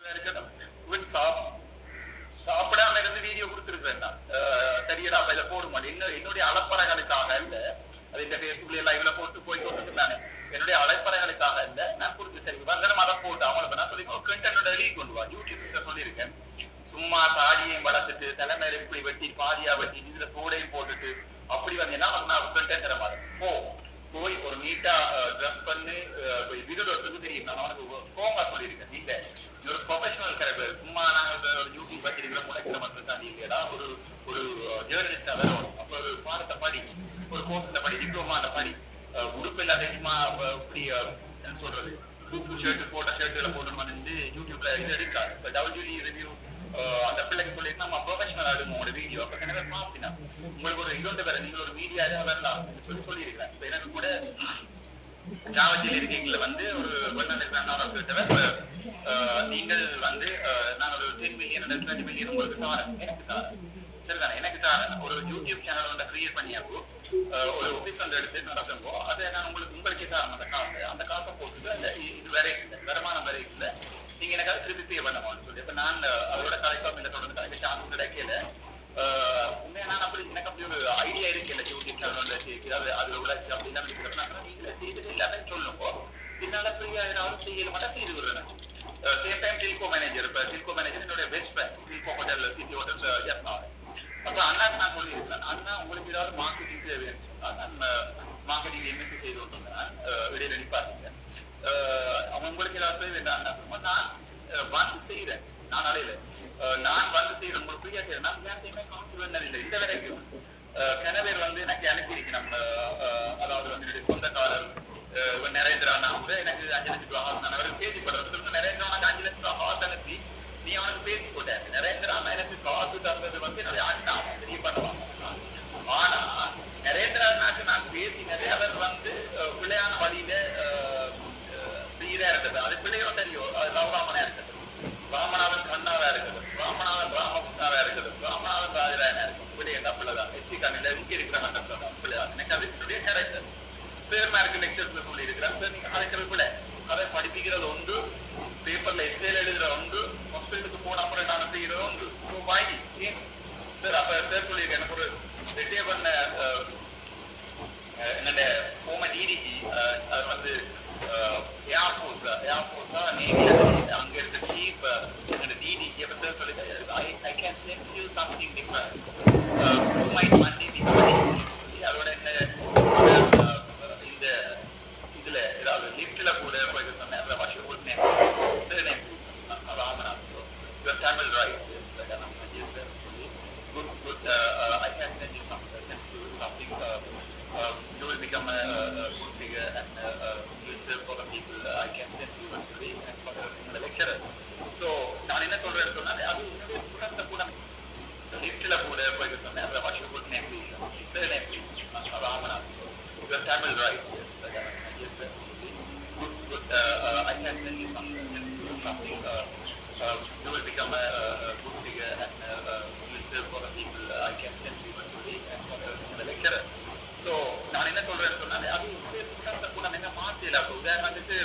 இருக்கட்டும் இவன் சாப்பிடாம இருந்து வீடியோ கொடுத்துருக்கேன் சரியடா அப்ப இதை போடுமா மாட்டேன் என்ன என்னுடைய அலப்பறைகளுக்காக இல்ல. அது இந்த பேஸ்புக்ல லைவ்ல போட்டு போய் கொடுத்துருந்தானே என்னுடைய அலைப்பறைகளுக்காக இல்ல. நான் கொடுத்து சரி வந்தனம் அதை போட்டு அவங்களுக்கு நான் சொல்லி கண்டென்ட் வெளியே கொண்டு வா. யூடியூப்ல சொல்லியிருக்கேன். சும்மா தாடியையும் வளர்த்துட்டு தலைமையில இப்படி வெட்டி பாதியா வெட்டி இதுல தோடையும் போட்டுட்டு அப்படி வந்தீங்கன்னா நான் கண்டென்ட் தர மாதிரி போ. போய் ஒரு நீட்டா ட்ரெஸ் பண்ணி வீடியோக்கு தெரியும் நான் அவனுக்கு ஸ்ட்ராங்கா சொல்லியிருக்கேன் நீங்க ஒரு ப்ரொஃபஷனல் கேரக்டர் சும்மா நாங்க ஒரு யூடியூப் வச்சிருக்கிற முளைக்கிற மக்கள் நீங்க இல்லையா? ஒரு ஒரு ஜேர்னலிஸ்டா வரணும் அப்ப ஒரு பாடத்தை படி ஒரு கோர்ஸ்ல படி டிப்ளமாட்ட படி அஹ், உடுப்பு இல்லாத சும்மா இப்படி என்ன சொல்றது? ஷர்ட் போட்ட ஷர்ட்ல போட்டு வந்து யூடியூப்ல இது எடுக்காது இப்ப டபிள்யூடி ரிவ்யூ அந்த பிள்ளைக்கு சொல்லிட்டு நம்ம ப்ரொஃபஷனல் ஆடுங்க உங்களோட வீடியோ அப்ப எனக்கு மாத்தினா உங்களுக்கு ஒரு இது வேற நீங்க ஒரு மீடியா வரலாம் சொல்லி சொல்லியிருக்கேன் இப்ப எனக்கு கூட ஜாவத்தில் இருக்கீங்கள வந்து ஒரு கிட்டவர் நீங்கள் வந்து நான் ஒரு டென் மில்லியன் டுவெண்ட்டி மில்லியன் உங்களுக்கு தாரேன். எனக்கு தாரேன். சரிதானே எனக்கு தான் ஒரு யூடியூப் சேனல் வந்து கிரியேட் பண்ணியாக்கோ ஒரு ஆஃபீஸ் வந்து எடுத்து நடத்துங்கோ அதை நான் உங்களுக்கு உங்களுக்கே தான் அந்த காசு. அந்த காசை போட்டுட்டு அந்த இது வேற இல்லை. வருமானம் வேற இல்லை. நீங்க எனக்கு அதை திருப்பி பே பண்ணமான்னு சொல்லி. இப்ப நான் அதோட அவரோட கலைக்காம தொடர்ந்து கலைக்க சான்ஸ் கிடைக்கல உண்மை உண்மையா நான் அப்படி எனக்கு அப்படி ஒரு ஐடியா இருக்கு இல்லை யூடியூப் சேனல்ல ஏதாவது அதுல உள்ள அப்படின்னா இருக்கிறப்ப நீங்க செய்தது இல்லாம சொல்லுங்கோ பின்னால ஃப்ரீயா ஏதாவது செய்யல மட்டும் செய்து விடுறேன் சேம் டைம் டில்கோ மேனேஜர் இப்போ டில்கோ மேனேஜர் என்னுடைய best friend Tilko hotel city hotel ஜெர்னாவே அப்ப நான் சொல்லியிருக்கேன். அண்ணா உங்களுக்கு ஏதாவது மார்க்கெட்டிங் தேவைன்னு சொன்னா நான் மார்க்கெட்டிங் எம்எஸ்சி செய்து கொண்டிருந்தேன். இடையில நிப்பாட்டீங்க உங்களுக்கு ஏதாவது தேவை அண்ணா நான் அஹ், வந்து செய்யறேன் நான் அடையில நான் வந்து செய்யறேன் உங்களுக்கு ஃப்ரீயா செய்யறேன் நான் இல்லை. இந்த வரைக்கும் கணவர் வந்து எனக்கு அனுப்பியிருக்கு நம்ம அஹ் அதாவது வந்து என்னுடைய சொந்தக்காரர் அஹ் நரேந்திரா நான் கூட எனக்கு அஞ்சு லட்சம் ரூபா நான் பேசி போடுறது நரேந்திரா எனக்கு அஞ்சு லட்சம் ரூபா காசு அனுப்பி நீ அவனுக்கு பேசி போட்டேன் நரேந்திரா எனக்கு காசு தந்தது வந்து என்னுடைய அண்ணா தெரிய பண்ணுவாங்க ஆனா நரேந்திரா நாட்டு நான் பேசினது அவர் வந்து அஹ், பிள்ளையான வழியில அஹ், அஹ், சீரா இருந்தது அது பிள்ளையோ சரியோ அது லவராமனா இருக்குது ராமநாதன் கண்ணாவா இருக்குது ராமநாதன் ராமபுத்தாவா இருக்குது ராமநாதன் ராஜராயனா இருக்கு இப்படி என்ன பிள்ளைதான் எச்சி இருக்கிறாங்க இங்க எனக்கு அது என்னுடைய கேரக்டர் சேர் மார்க் லெக்சர்ஸ்ல சொல்லி இருக்கிறேன் சார் நீங்க அழைக்கிற பிள்ளை. அதை படிப்பிக்கிறது உண்டு. பேப்பர்ல எஸ்ஏல எழுதுற உண்டு. ஹாஸ்பிட்டலுக்கு போன அப்புறம் நான் செய்யறது உண்டு. ஸோ வாங்கி ஏன்? சார் அப்ப சார் சொல்லியிருக்கேன் எனக்கு ஒரு ரிட்டையர் பண்ண அஹ், அஹ், என்னோட former டிடிஜி அவர் வந்து ஏர்ஃபோர்ஸ் ஏர்ஃபோர்ஸா நேவில அங்க இருக்க சீஃப் என்னோட டிடிஜி அப்ப சார் சொல்லி I I can sense you something different you might one day சொல்லி அதோட என்ன அஹ், இந்த இதுல ஏதாவது லிஃப்ட்ல கூட போய் சொன்னேன் அந்த what's good name sir name Ramanath so your Tamil right good, good. Uh, uh, I can send you some, uh, send you something. Uh, uh, you will become a, a a good figure and uh, uh, you will serve for the people. Uh, I can send you actually and for the, the lecturer. So நான் என்ன சொல்றேன்னு சொன்னாலே அது உன்னுடைய குணத்தை லிஸ்ட்ல கூட போய் சொன்னேன் அந்த what's good name please sir name please Ramanath so your Tamil right good, good. Uh, uh, I can send you some, uh, send you something. Uh, uh, you will become a, a, good figure and uh, uh, for the people. Uh, I can send you and for the, the lecturer. நான் என்ன சொல்றேன்னு சொன்னாலே அது உங்களுடைய குணத்தை என்ன அப்போ உதாரணத்துக்கு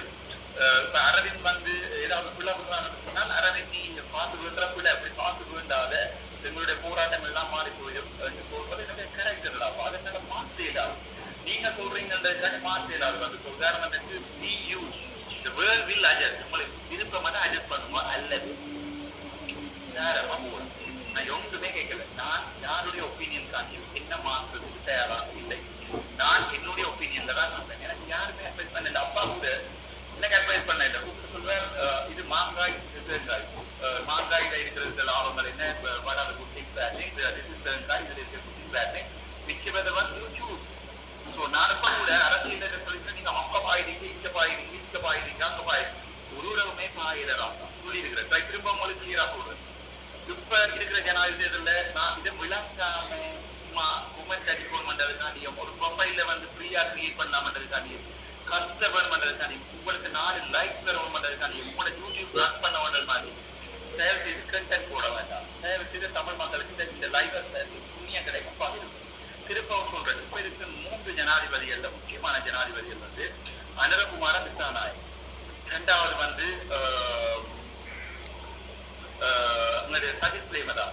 அஹ், அரவிந்த் வந்து ஏதாவது பிள்ளை சொன்னால் அரவிந்த் நீ காசு வேண்டுற பிள்ளை அப்படி காசு வேண்டாத எங்களுடைய போராட்டம் எல்லாம் மாறி போயிடும் என்று சொல்றது என்னுடைய கேரக்டர் அப்போ அதை என்னால மாற்றல நீங்க சொல்றீங்கன்றதுக்காக மாற்றல வந்து உதாரணத்துக்கு நீ use இந்த world வில் அட்ஜஸ்ட் உங்களுக்கு விருப்பமாக அட்ஜஸ்ட் பண்ணுமா? அல்லது நேரமா போகணும் நான் எங்குமே கேட்கல. நான் யாருடைய ஒப்பீனியன் காட்டியும் என்ன மாற்றுறதுக்கு தயாராக இல்லை. நான் என்னுடைய ஒப்பீனியன்ல தான் வந்தேன். எனக்கு யாருமே அட்வைஸ் பண்ணல. அப்பா கூட எனக்கு அட்வைஸ் பண்ண இல்லை கூப்பிட்டு சொல்றார் இது மாங்காய் தேங்காய் மாங்காயில இருக்கிறது லாபங்கள் என்ன வடாத குட்டி batting whichever the one you choose. நான் கூட அரசியல் சொல்லிட்டு நீங்க அங்க பாயிடுங்க இங்க பாயிடுங்க இங்க பாயிடுங்க அங்க பாயிடுங்க ஒரு உலகமே சொல்லி இருக்கிறேன் திரும்ப உங்களுக்கு கிளியரா சொல்றேன். இப்ப இருக்கிற ஜனாதிபதியில நான் இதை விளங்காம சும்மா உமன் டெலிபோன் பண்றதுக்காண்டியும் ஒரு ப்ரொஃபைல வந்து ஃப்ரீயா கிரியேட் பண்ணலாமன்றதுக்காண்டியும் கஷ்டப்பட பண்றதுக்காண்டியும் உங்களுக்கு நாலு லைக்ஸ் வரவும் பண்றதுக்காண்டியும் உங்களோட யூடியூப் ரன் பண்ண மாதிரி தயவு செய்து கண்டென்ட் போட வேண்டாம் தயவு செய்து தமிழ் மக்களுக்கு இந்த- இந்த லைவ் புண்ணியம் கிடைக்கும் பகிரும் திருப்பவும் சொல்றது இப்ப இருக்கு மூன்று ஜனாதிபதிகள்ல முக்கியமான ஜனாதிபதிகள் வந்து அனுரகுமார திசாநாயக் இரண்டாவது வந்து சஜித் பிரேமதா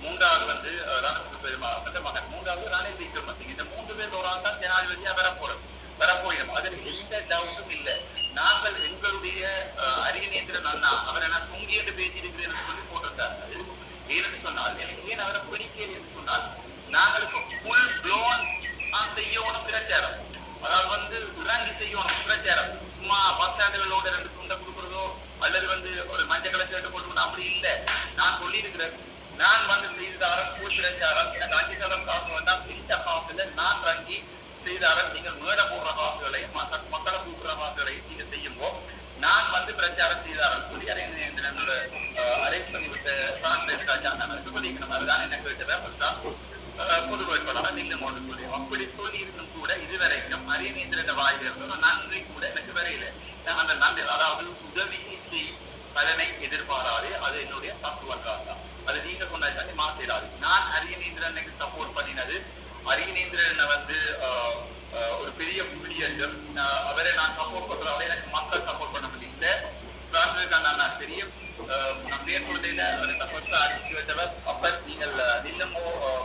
மூன்றாவது வந்து அஹ், ரணசிங்க பெருமாள் மகன் மூன்றாவது ரணில் விக்ரமசிங் இந்த மூன்று பேர் ஒரு தான் ஜனாதிபதியா வரப்போறோம் வரப்போயிடும் அதில் எந்த டவுட்டும் இல்லை நாங்கள் எங்களுடைய அஹ், அரியநேந்திரன் அண்ணா அவரை நான் சுங்கி என்று பேசியிருக்கிறேன் என்று சொல்லி போட்டிருக்காரு. அது சொன்னால் எனக்கு ஏன் அவரை பிடிக்கல என்று சொன்னால் நாங்கள் ஃபுல் ப்ளோன் செய்யணும் பிரச்சாரம். அதாவது வந்து இறங்கி செய்யணும் பிரச்சாரம். சும்மா பஸ் ஸ்டாண்டுகளோட ரெண்டு துண்டை கொடுக்குறதோ அல்லது வந்து ஒரு மஞ்சள் கலர் ஷர்ட் போட்டுக்கணும் அப்படி இல்லை. நான் சொல்லியிருக்கிறேன் நான் வந்து செய்தாரன் கூ பிரச்சாரம். எனக்கு அஞ்சு சதம் காசு வந்தால் இந்த காசுல நான் வாங்கி செய்தாரன் நீங்கள் மேடை போடுற காசுகளையும் மக்க- மக்களை கூட்டுற காசுகளையும் நீங்க செய்யும்போ நான் வந்து பிரச்சாரம் செய்தாரன் சொல்லி அரேந்திரனோட அரேஞ்ச் பண்ணி விட்ட டிரான்ஸ்லேட் காட்சி சொல்லிக்கணும். அதுதான் என்ன கேட்டதை. ஃபர்ஸ்டா பொது வேட்பாளர் நில்லுமோன்னு சொல்லி. அப்படி சொல்லி இருந்தும் கூட இதுவரைக்கும் அரியநேந்திரன் வாயிலிருந்து ஒரு நன்றி கூட எனக்கு வரையில. அந்த நன்றி அதாவது உதவியை செய் பலனை எதிர்பாராது அது என்னுடைய தத்துவ காசா அது நீங்க சொன்னது மாத்திராது. நான் அரியநேந்திரனுக்கு சப்போர்ட் பண்ணினது அரியநேந்திரனை வந்து ஆஹ், ஆஹ், ஒரு பெரிய புள்ளியர்கள் அவரை நான் சப்போர்ட் பண்றேன் அவரை எனக்கு மக்கள் சப்போர்ட் பண்ண முடியல. ராஜ்நாத் நான் தெரியும். அஹ் நான் பேர் சொல்றேன் அதுக்கு ஃபர்ஸ்ட் அறிவிச்சு வச்சவர் அப்ப நீங்கள் நில்லமோ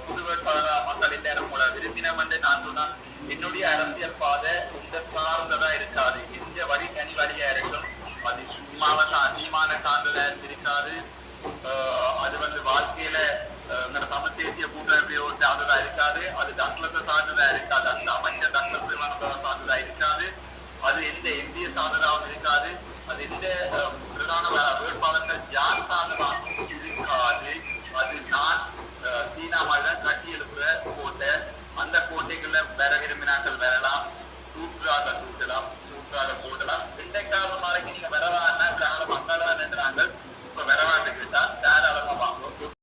புது வேட்பாளராக மக்கள் எல்லாரும் உங்களை விரும்பின வந்து நான் சொன்னால் என்னுடைய அரசியல் பாதை இந்த சார்ந்ததா இருக்காது. எந்த வழி தனி வழியா இருக்கும் அது சும்மாவை சீமான சார்ந்ததா இருக்காது அது வந்து வாழ்க்கையில நம்ம தமிழ் தேசிய கூட்டமைப்பையோ சார்ந்ததா இருக்காது அது டக்ளஸ சார்ந்ததா இருக்காது அந்த அமைஞ்ச டக்ளஸ் சார்ந்ததா இருக்காது அது எந்த எம்பிய சார்ந்ததாகவும் இருக்காது அது எந்த பிரதான வேட்பாளர்கள் யார் சார்ந்ததாகவும் இருக்காது அது நான் அஹ், சீனா மாதிரி கட்டி எழுப்புற கோட்டை அந்த கோட்டைக்குள்ள வர விரும்பினாக்கள் வரலாம் தூற்றாக தூட்டலாம் தூற்றாக போடலாம் எந்த காரணம் நாளைக்கு நீங்க வரலாம்